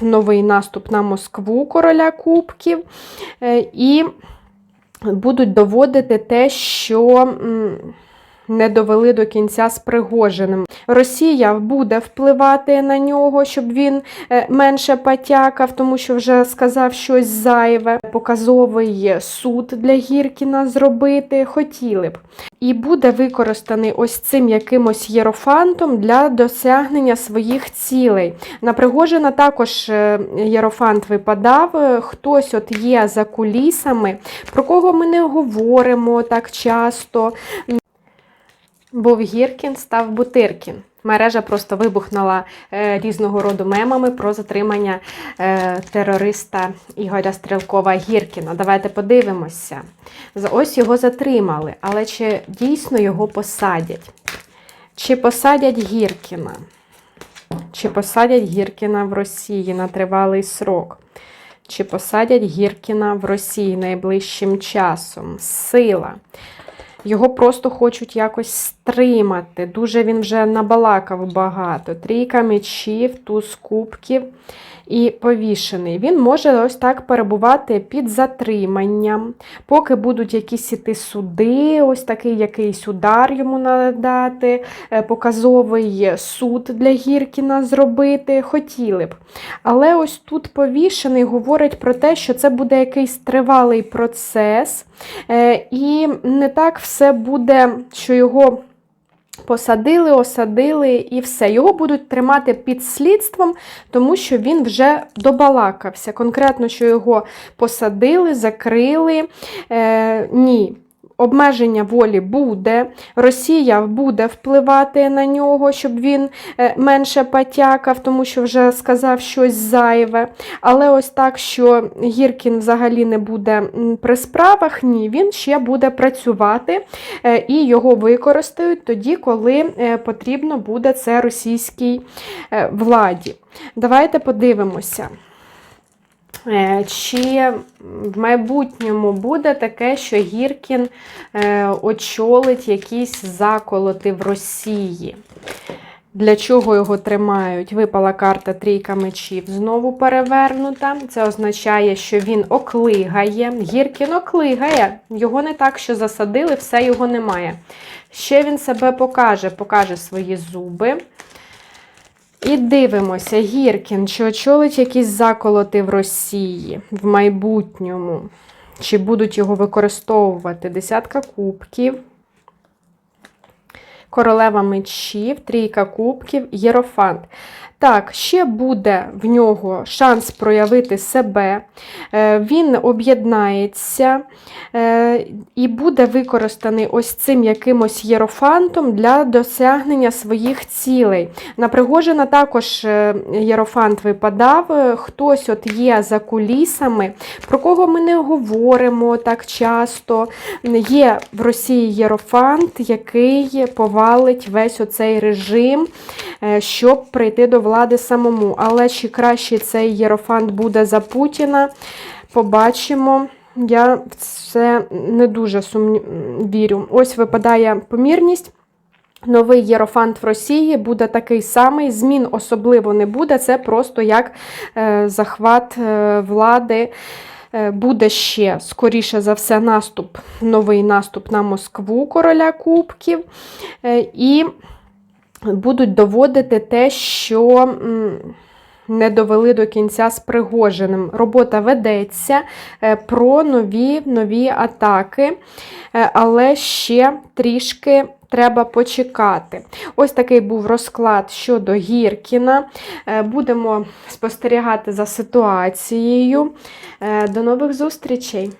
новий наступ на Москву короля Кубків. Е, І будуть доводити те, що. Не довели до кінця з Пригожиним. Росія буде впливати на нього, щоб він е, менше потякав, тому що вже сказав щось зайве. Показовий суд для Гіркіна зробити хотіли б. І буде використаний ось цим якимось єрофантом для досягнення своїх цілей. На Пригожина також е, єрофант випадав. Хтось от є за кулісами, про кого ми не говоримо так часто. Був Гіркін, став Бутиркін. Мережа просто вибухнула е, різного роду мемами про затримання е, терориста Ігоря Стрелкова Гіркіна. Давайте подивимося. Ось його затримали, але чи дійсно його посадять? Чи посадять Гіркіна? Чи посадять Гіркіна в Росії на тривалий срок? Чи посадять Гіркіна в Росії найближчим часом? Сила. Його просто хочуть якось стримати. Дуже він вже набалакав багато. Трійка мечів, туз кубків і повішений. Він може ось так перебувати під затриманням, поки будуть якісь іти суди, ось такий якийсь удар йому надати, е, показовий суд для Гіркіна зробити. Хотіли б. Але ось тут повішений говорить про те, що це буде якийсь тривалий процес, е, і не так все буде, що його. Посадили, осадили і все. Його будуть тримати під слідством, тому що він вже добалакався. Конкретно, що його посадили, закрили. Е, ні. Обмеження волі буде, Росія буде впливати на нього, щоб він е, менше потякав, тому що вже сказав щось зайве. Але ось так, що Гіркін взагалі не буде при справах, ні, він ще буде працювати е, і його використають тоді, коли е, потрібно буде це російській владі. Давайте подивимося. Е, Чи в майбутньому буде таке, що Гіркін е, очолить якісь заколоти в Росії? Для чого його тримають? Випала карта трійка мечів, знову перевернута. Це означає, що він оклигає. Гіркін оклигає. Його не так, що засадили, все його немає. Ще він себе покаже, покаже свої зуби. І дивимося, Гіркін, чи очолить якісь заколоти в Росії в майбутньому? Чи будуть його використовувати? Десятка кубків, королева мечів, трійка кубків, єрофант. Так, ще буде в нього шанс проявити себе, Е, він об'єднається е, і буде використаний ось цим якимось єрофантом для досягнення своїх цілей. На Пригожина також е, єрофант випадав, хтось от є за кулісами, про кого ми не говоримо так часто. Є в Росії єрофант, який повалить весь оцей режим, щоб прийти до влади самому. Але чи краще цей єрофант буде за Путіна? Побачимо. Я в це не дуже сумні... вірю. Ось випадає помірність. Новий єрофант в Росії буде такий самий, змін особливо не буде. Це просто як е, захват е, влади. Е, Буде ще, скоріше за все, наступ, новий наступ на Москву короля Кубків. Е, І будуть доводити те, що. не довели до кінця з Пригожиним. Робота ведеться е, про нові нові атаки, е, але ще трішки треба почекати. Ось такий був розклад щодо Гіркіна. Е, Будемо спостерігати за ситуацією. До нових зустрічей!